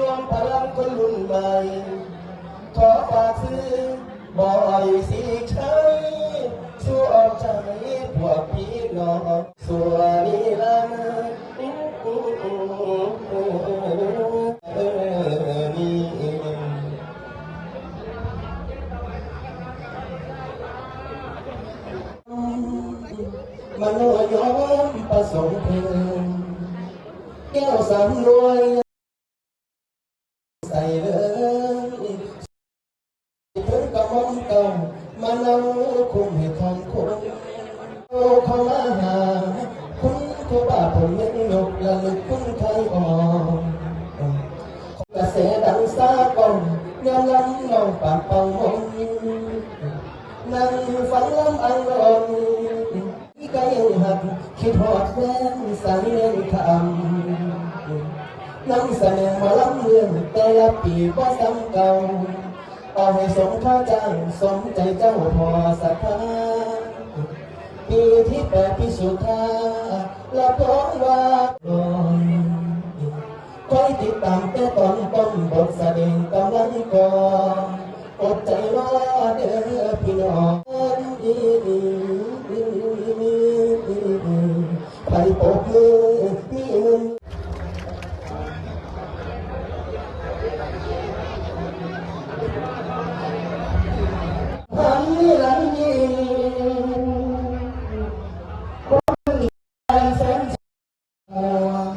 รวมพลังคนรุ่นใหม่ ขอฝากซื้อบอยสีชัยสู้ออกใจพวกพี่น้องส่วนนี้ละเออนี่มโนยมประสงค์เพลินแก้วสำรวย ใส่เลยเพิ่งกระมอมเก่ามาเนาคุมให้ทองคงโอ้เข้ามาหาคุณทุกบาผมยังยกละลึกคุณไทยอ่อนกระแสดังซากองยามลำน้องปากเป่ามนนั่งฟังลำอังรอนที่ก็ยังหักคิดหอดแฟนสายเล่นคำ นั่งแสดงมาลำเมืองแต่ละปีก็ซ้ำเก่าเอาให้สมค่าจ้างสมใจเจ้าพอศรัทธาปีที่แปดพิสุทธาและพร้อมว่าลอยคอยติดตามแต่ตอนต้นบทแสดงกำลังก่อนอดใจรอเด้อพี่น้องไปปกมือมีมือพันนิรันดร์ยิ่งคนแสนห่วง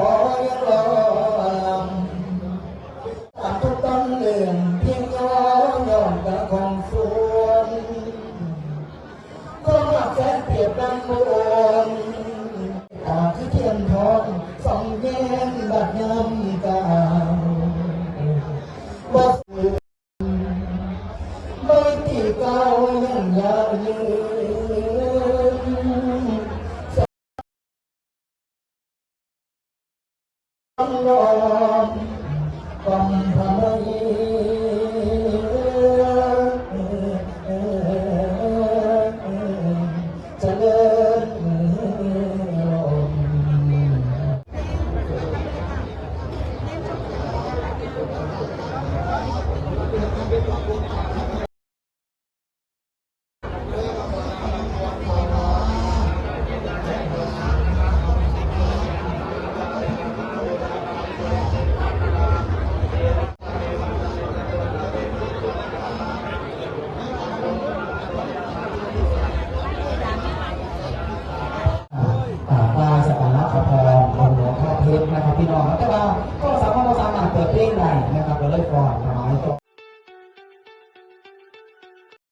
โอนตาที่เทียนทองสองแย้มบัดยำกาวบ่ฝืนไม่ตีเก่ายังยาวยืนลมกองพระม ก็สามารถสามารถเปิดเพลงได้นะครับเราเลยก่อนประมาณนี้